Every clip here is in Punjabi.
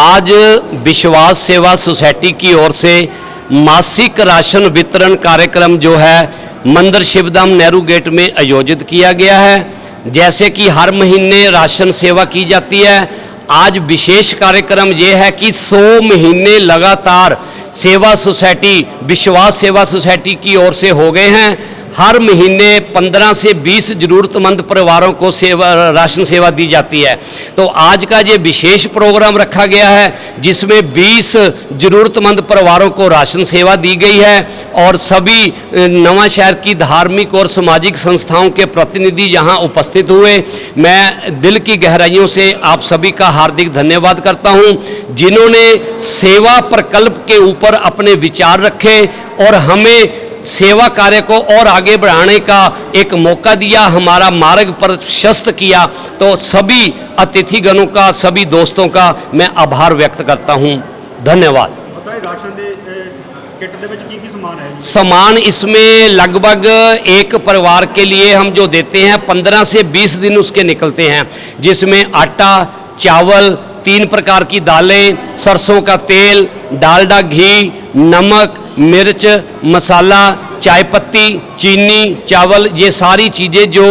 आज विश्वास सेवा सोसाइटी की ओर से मासिक राशन वितरण कार्यक्रम जो है मंदिर शिवधाम नेहरू गेट में आयोजित किया गया है। जैसे कि हर महीने राशन सेवा की जाती है। आज विशेष कार्यक्रम ये है कि 100 महीने लगातार सेवा सोसाइटी, विश्वास सेवा सोसाइटी की ओर से हो गए हैं। हर महीने 15 से 20 ज़रूरतमंद परिवारों को सेवा, राशन सेवा दी जाती है। तो आज का ये विशेष प्रोग्राम रखा गया है, जिसमें 20 ज़रूरतमंद परिवारों को राशन सेवा दी गई है और सभी नवा शहर की धार्मिक और सामाजिक संस्थाओं के प्रतिनिधि यहाँ उपस्थित हुए। मैं दिल की गहराइयों से आप सभी का हार्दिक धन्यवाद करता हूँ, जिन्होंने सेवा प्रकल्प के ऊपर अपने विचार रखे और हमें सेवा कार्य को और आगे बढ़ाने का एक मौका दिया हमारा मार्ग प्रशस्त किया तो सभी अतिथिगणों का सभी दोस्तों का मैं आभार व्यक्त करता हूँ। धन्यवाद। समान इसमें लगभग एक परिवार के लिए हम जो देते हैं पंद्रह से बीस दिन उसके निकलते हैं जिसमें आटा चावल तीन प्रकार की दालें सरसों का तेल डालडा घी नमक मिर्च मसाला चाय पत्ती चीनी चावल ये सारी चीज़ें जो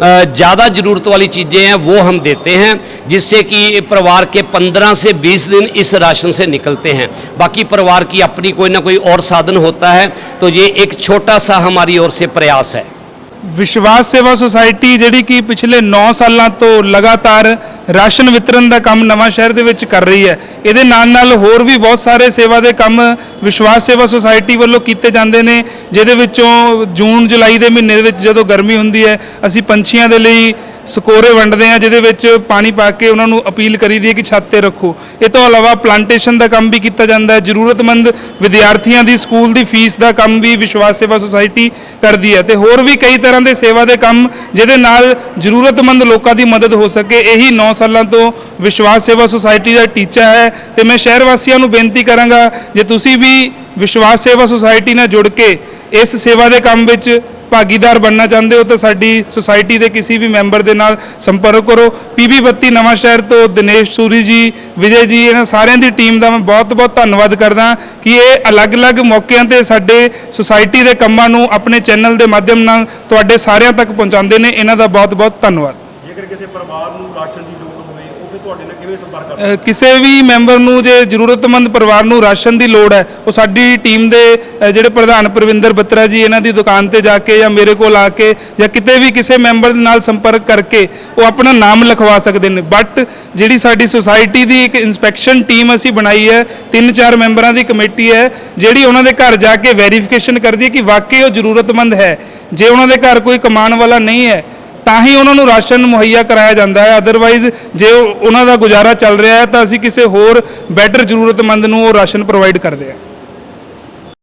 ज़्यादा ज़रूरत वाली चीज़ें हैं वो हम देते हैं जिससे कि ये परिवार के 15 से 20 दिन इस राशन से निकलते हैं बाकी परिवार की अपनी कोई ना कोई और साधन होता है तो ये एक छोटा सा हमारी ओर से प्रयास है ਵਿਸ਼ਵਾਸ ਸੇਵਾ ਸੁਸਾਇਟੀ ਜਿਹੜੀ ਕਿ ਪਿਛਲੇ 9 ਸਾਲਾਂ ਤੋਂ ਲਗਾਤਾਰ ਰਾਸ਼ਨ ਵਿਤਰਨ ਦਾ ਕੰਮ ਨਵਾਂ ਸ਼ਹਿਰ ਦੇ ਵਿੱਚ ਕਰ ਰਹੀ ਹੈ। ਇਹਦੇ ਨਾਲ ਨਾਲ ਹੋਰ ਵੀ ਬਹੁਤ ਸਾਰੇ ਸੇਵਾ ਦੇ ਕੰਮ ਵਿਸ਼ਵਾਸ ਸੇਵਾ ਸੁਸਾਇਟੀ ਵੱਲੋਂ ਕੀਤੇ ਜਾਂਦੇ ਨੇ, ਜਿਹਦੇ ਵਿੱਚੋਂ ਜੂਨ ਜੁਲਾਈ ਦੇ ਮਹੀਨੇ ਦੇ ਵਿੱਚ ਜਦੋਂ ਗਰਮੀ ਹੁੰਦੀ ਹੈ, ਅਸੀਂ ਪੰਛੀਆਂ ਦੇ ਲਈ ਸਕੋਰੇ ਵੰਡਦੇ ਆ, ਜਿਹਦੇ ਵਿੱਚ ਪਾਣੀ ਪਾ ਕੇ ਉਹਨਾਂ ਨੂੰ ਅਪੀਲ ਕਰੀਦੀ ਹੈ ਕਿ ਛੱਤ ਤੇ ਰੱਖੋ। ਇਹ ਤੋਂ ਇਲਾਵਾ ਪਲਾਂਟੇਸ਼ਨ ਦਾ ਕੰਮ ਵੀ ਕੀਤਾ ਜਾਂਦਾ ਹੈ, ਜ਼ਰੂਰਤਮੰਦ ਵਿਦਿਆਰਥੀਆਂ ਦੀ, ਸਕੂਲ ਦੀ ਫੀਸ ਦਾ ਕੰਮ ਵੀ ਵਿਸ਼ਵਾਸ ਸੇਵਾ ਸੁਸਾਇਟੀ ਕਰਦੀ ਹੈ। ਤੇ ਹੋਰ ਵੀ ਕਈ ਤਰ੍ਹਾਂ ਦੇ ਸੇਵਾ ਦੇ ਕੰਮ ਜਿਹਦੇ ਨਾਲ ਜ਼ਰੂਰਤਮੰਦ ਲੋਕਾਂ ਦੀ ਮਦਦ ਹੋ ਸਕੇ, ਇਹੀ 9 ਸਾਲਾਂ ਤੋਂ ਵਿਸ਼ਵਾਸ ਸੇਵਾ ਸੁਸਾਇਟੀ ਦਾ ਟੀਚਾ ਹੈ। ਤੇ ਮੈਂ ਸ਼ਹਿਰ ਵਾਸੀਆਂ ਨੂੰ ਬੇਨਤੀ ਕਰਾਂਗਾ, ਜੇ ਤੁਸੀਂ ਵੀ ਵਿਸ਼ਵਾਸ ਸੇਵਾ ਸੁਸਾਇਟੀ ਨਾਲ ਜੁੜ ਕੇ ਇਸ ਸੇਵਾ ਦੇ ਕੰਮ ਵਿੱਚ ਭਾਗੀਦਾਰ ਬਣਨਾ ਚਾਹੁੰਦੇ ਹੋ ਤਾਂ ਸਾਡੀ ਸੁਸਾਇਟੀ ਦੇ ਕਿਸੇ ਵੀ ਮੈਂਬਰ ਦੇ ਨਾਲ ਸੰਪਰਕ ਕਰੋ। ਪੀਬੀ ਬੱਤੀ ਨਵਾਂ ਸ਼ਹਿਰ ਤੋਂ ਦਿਨੇਸ਼ ਸੂਰੀ ਜੀ, ਵਿਜੇ ਜੀ, ਇਹਨਾਂ ਸਾਰਿਆਂ ਦੀ ਟੀਮ ਦਾ ਮੈਂ ਬਹੁਤ-ਬਹੁਤ ਧੰਨਵਾਦ ਕਰਦਾ ਕਿ ਇਹ ਅਲੱਗ-ਅਲੱਗ ਮੌਕਿਆਂ ਤੇ ਸਾਡੇ ਸੁਸਾਇਟੀ ਦੇ ਕੰਮਾਂ ਨੂੰ ਆਪਣੇ ਚੈਨਲ ਦੇ ਮਾਧਿਅਮ ਨਾਲ ਤੁਹਾਡੇ ਸਾਰਿਆਂ ਤੱਕ ਪਹੁੰਚਾਉਂਦੇ ਨੇ। ਇਹਨਾਂ ਦਾ ਬਹੁਤ-ਬਹੁਤ ਧੰਨਵਾਦ। ਜੇਕਰ ਕਿਸੇ ਪਰਿਵਾਰ ਨੂੰ ਰਾਸ਼ਨ ਦੀ ਲੋੜ ਹੋਵੇ ਉਹ ਤੁਹਾਡੇ ਨਾਲ ਕਿਵੇਂ ਸੰਪਰਕ ਕਰ ਅ, ਕਿਸੇ ਵੀ ਮੈਂਬਰ ਨੂੰ ਜੇ ਜ਼ਰੂਰਤਮੰਦ ਪਰਿਵਾਰ ਨੂੰ ਰਾਸ਼ਨ ਦੀ ਲੋੜ ਹੈ ਉਹ ਸਾਡੀ ਟੀਮ ਦੇ ਅ, ਜਿਹੜੇ ਪ੍ਰਧਾਨ ਪ੍ਰਵਿੰਦਰ ਬੱਤਰਾ ਜੀ ਇਹਨਾਂ ਦੀ ਦੁਕਾਨ ਤੇ ਜਾ ਕੇ ਜਾਂ ਮੇਰੇ ਕੋਲ ਆ ਕੇ ਜਾਂ ਕਿਤੇ ਵੀ ਕਿਸੇ ਮੈਂਬਰ ਦੇ ਨਾਲ ਸੰਪਰਕ ਕਰਕੇ ਉਹ ਆਪਣਾ ਨਾਮ ਲਿਖਵਾ ਸਕਦੇ ਨੇ। ਬਟ ਜਿਹੜੀ ਸਾਡੀ ਸੁਸਾਇਟੀ ਦੀ ਇੱਕ ਇਨਸਪੈਕਸ਼ਨ ਟੀਮ ਅਸੀਂ ਬਣਾਈ ਹੈ ਤਿੰਨ ਚਾਰ ਮੈਂਬਰਾਂ ਦੀ ਕਮੇਟੀ ਹੈ ਜਿਹੜੀ ਉਹਨਾਂ ਦੇ ਘਰ ਜਾ ਕੇ ਵੈਰੀਫਿਕੇਸ਼ਨ ਕਰਦੀ ਹੈ ਕਿ ਵਾਕਈ ਉਹ ਜ਼ਰੂਰਤਮੰਦ ਹੈ। ਜੇ ਉਹਨਾਂ ਦੇ ਘਰ ਕੋਈ ਕਮਾਉਣ ਵਾਲਾ ਨਹੀਂ ਹੈ ਤਾਂ ਹੀ ਉਹਨਾਂ ਨੂੰ ਰਾਸ਼ਨ ਮੁਹੱਈਆ ਕਰਾਇਆ ਜਾਂਦਾ ਹੈ। ਅਦਰਵਾਈਜ਼ ਜੇ ਉਹਨਾਂ ਦਾ ਗੁਜ਼ਾਰਾ ਚੱਲ ਰਿਹਾ ਹੈ, ਤਾਂ ਅਸੀਂ ਕਿਸੇ ਹੋਰ ਬੈਟਰ ਜ਼ਰੂਰਤਮੰਦ ਨੂੰ ਉਹ ਰਾਸ਼ਨ ਪ੍ਰੋਵਾਈਡ ਕਰਦੇ ਹਾਂ।